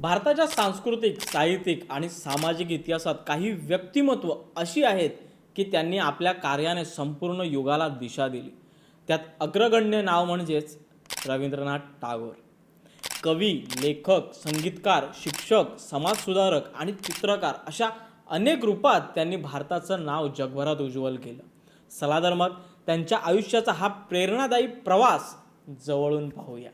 भारताच्या सांस्कृतिक साहित्यिक आणि सामाजिक इतिहासात काही व्यक्तिमत्व अशी आहेत की त्यांनी आपल्या कार्याने संपूर्ण युगाला दिशा दिली. त्यात अग्रगण्य नाव म्हणजेच रवींद्रनाथ टागोर. कवी लेखक संगीतकार शिक्षक समाजसुधारक आणि चित्रकार अशा अनेक रूपात त्यांनी भारताचं नाव जगभरात उज्ज्वल केलं. चला तर मग त्यांच्या आयुष्याचा हा प्रेरणादायी प्रवास जवळून पाहूया.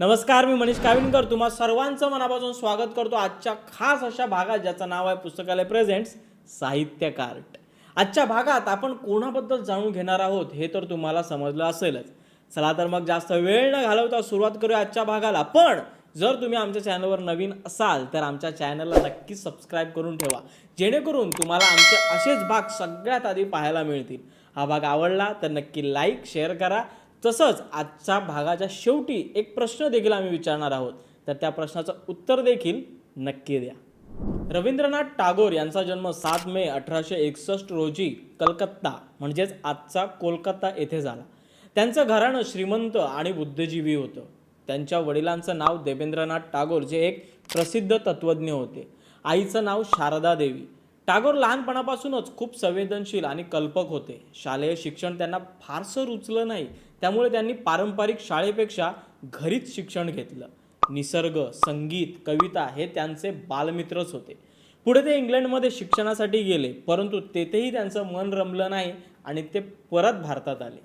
नमस्कार मी मनीष काविनकर तुम्हा सर्वांचं मनापासून स्वागत करतो आजच्या खास अशा भागात ज्याचं नाव आहे पुस्तकालय प्रेझेंट्स साहित्य कार्ट. आजच्या भागात आपण कोणाबद्दल जाणून घेणार आहोत हे तर तुम्हाला समजलं असेलच. चला तर मग जास्त वेळ न घालवता सुरुवात करूया आजच्या भागाला. पण जर तुम्ही आमच्या चॅनलवर नवीन असाल तर आमच्या चॅनलला नक्की सबस्क्राईब करून ठेवा. जेणेकरून तुम्हाला आमचे असेच भाग सगळ्यात आधी पाहायला मिळतील. हा भाग आवडला तर नक्की लाईक शेअर करा. तसंच आजच्या भागाच्या शेवटी एक प्रश्न देखील आम्ही विचारणार आहोत. तर त्या प्रश्नाचं उत्तर देखील नक्की द्या. रवींद्रनाथ टागोर यांचा जन्म सात मे अठराशे एकसष्ट रोजी कलकत्ता म्हणजेच आजचा कोलकाता येथे झाला. त्यांचं घराणं श्रीमंत आणि बुद्धिजीवी होतं. त्यांच्या वडिलांचं नाव देवेंद्रनाथ टागोर जे एक प्रसिद्ध तत्त्वज्ञ होते. आईचं नाव शारदा देवी. टागोर लहानपणापासूनच खूप संवेदनशील आणि कल्पक होते. शालेय शिक्षण त्यांना फारसं रुचलं नाही. त्यामुळे त्यांनी पारंपरिक शाळेपेक्षा घरीच शिक्षण घेतलं. निसर्ग संगीत कविता हे त्यांचे बालमित्रच होते. पुढे ते इंग्लंडमध्ये शिक्षणासाठी गेले परंतु तेथेही त्यांचं मन रमलं नाही आणि ते परत भारतात आले.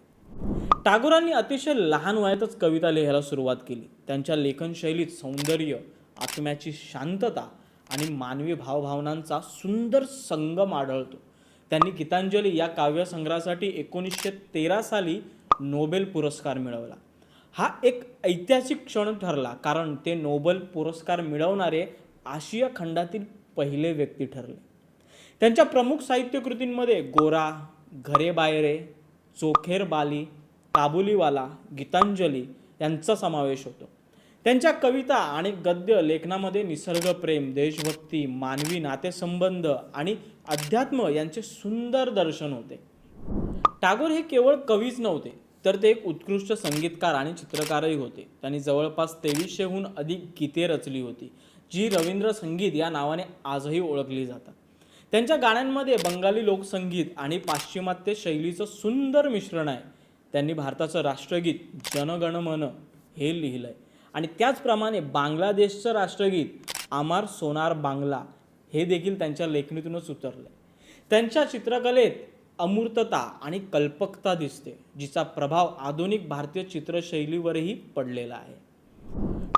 टागोरांनी अतिशय लहान वयातच कविता लिहायला सुरुवात केली. त्यांच्या लेखनशैलीत सौंदर्य आत्म्याची शांतता आणि मानवी भावभावनांचा सुंदर संगम आढळतो. त्यांनी गीतांजली या काव्यसंग्रहासाठी एकोणीसशे तेरा साली नोबेल पुरस्कार मिळवला. हा एक ऐतिहासिक क्षण ठरला कारण ते नोबेल पुरस्कार मिळवणारे आशिया खंडातील पहिले व्यक्ती ठरले. त्यांच्या प्रमुख साहित्यकृतींमध्ये गोरा घरे बायरे चोखेर बाली काबुलीवाला गीतांजली यांचा समावेश होतो. त्यांच्या कविता आणि गद्य लेखनामध्ये निसर्गप्रेम देशभक्ती मानवी नातेसंबंध आणि अध्यात्म यांचे सुंदर दर्शन होते. टागोर हे केवळ कवीच नव्हते तर ते एक उत्कृष्ट संगीतकार आणि चित्रकारही होते. त्यांनी जवळपास तेवीसशेहून अधिक गीते रचली होती जी रवींद्र संगीत या नावाने आजही ओळखली जातात. त्यांच्या गाण्यांमध्ये बंगाली लोकसंगीत आणि पाश्चिमात्य शैलीचं सुंदर मिश्रण आहे. त्यांनी भारताचं राष्ट्रगीत जनगण मन हे लिहिलंय. आणि त्याचप्रमाणे बांगलादेशचं राष्ट्रगीत आमार सोनार बांगला हे देखील त्यांच्या लेखणीतूनच उतरलं त्यांच्या चित्रकलेत अमूर्तता आणि कल्पकता दिसते जिचा प्रभाव आधुनिक भारतीय चित्रशैलीवरही पडलेला आहे.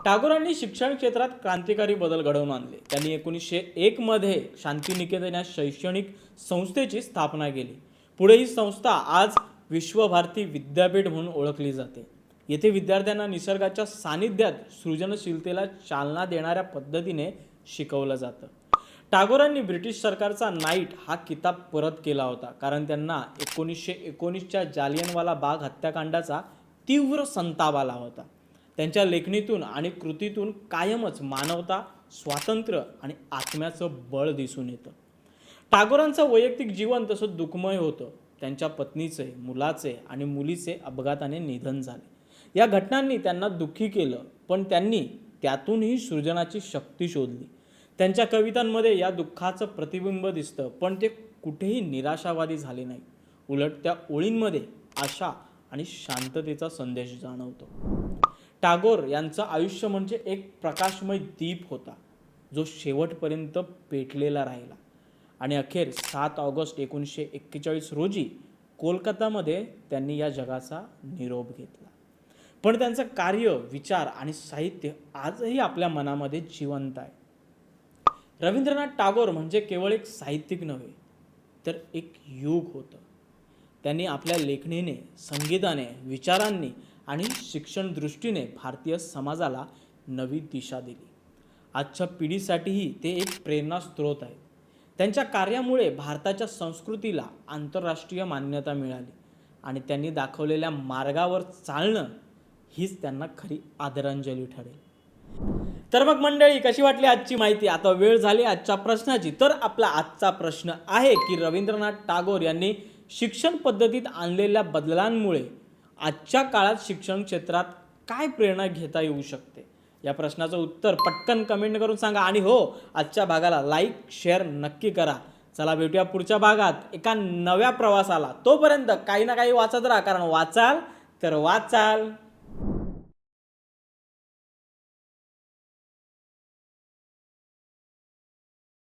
टागोरांनी शिक्षण क्षेत्रात क्रांतिकारी बदल घडवून आणले. त्यांनी एकोणीसशे एकमध्ये शांतिनिकेतन या शैक्षणिक संस्थेची स्थापना केली. पुढे ही संस्था आज विश्वभारती विद्यापीठ म्हणून ओळखली जाते. येथे विद्यार्थ्यांना निसर्गाच्या सानिध्यात सृजनशीलतेला चालना देणाऱ्या पद्धतीने शिकवलं जातं. टागोरांनी ब्रिटिश सरकारचा नाईट हा किताब परत केला होता कारण त्यांना एकोणीसशे एकोणीसच्या जालियनवाला बाग हत्याकांडाचा तीव्र संताप आला होता. त्यांच्या लेखणीतून आणि कृतीतून कायमच मानवता स्वातंत्र्य आणि आत्म्याचं बळ दिसून येतं. टागोरांचं वैयक्तिक जीवन तसं दुःखमय होतं. त्यांच्या पत्नीचे मुलाचे आणि मुलीचे अपघाताने निधन झाले. या घटनांनी त्यांना दुःखी केलं पण त्यांनी त्यातूनही सृजनाची शक्ती शोधली. त्यांच्या कवितांमध्ये या दुःखाचं प्रतिबिंब दिसतं पण ते कुठेही निराशावादी झाले नाही उलट त्या ओळींमध्ये आशा आणि शांततेचा संदेश जाणवतो. टागोर यांचं आयुष्य म्हणजे एक प्रकाशमय दीप होता जो शेवटपर्यंत पेटलेला राहिला. आणि अखेर सात ऑगस्ट एकोणीसशे एक्केचाळीस रोजी कोलकातामध्ये त्यांनी या जगाचा निरोप घेतला. पण त्यांचं कार्य विचार आणि साहित्य आजही आपल्या मनामध्ये जिवंत आहे. रवींद्रनाथ टागोर म्हणजे केवळ एक साहित्यिक नव्हे तर एक युग होतं. त्यांनी आपल्या लेखणीने संगीताने विचारांनी आणि शिक्षण दृष्टीने भारतीय समाजाला नवी दिशा दिली. आजच्या पिढीसाठीही ते एक प्रेरणा स्रोत आहे. त्यांच्या कार्यामुळे भारताच्या संस्कृतीला आंतरराष्ट्रीय मान्यता मिळाली आणि त्यांनी दाखवलेल्या मार्गावर चालणं हीच त्यांना खरी आदरांजली ठरेल. तर मग मंडळी कशी वाटली आजची माहिती? आता वेळ झाली आजच्या प्रश्नाची. तर आपला आजचा प्रश्न आहे की रवींद्रनाथ टागोर यांनी शिक्षण पद्धतीत आणलेल्या बदलांमुळे आजच्या काळात शिक्षण क्षेत्रात काय प्रेरणा घेता येऊ शकते? या प्रश्नाचं उत्तर पटकन कमेंट करून सांगा. आणि हो आजच्या भागाला लाईक शेअर नक्की करा. चला भेटूया पुढच्या भागात. एका नव्या प्रवासाला. तोपर्यंत काही ना काही वाचत राहा. कारण वाचाल तर वाचाल.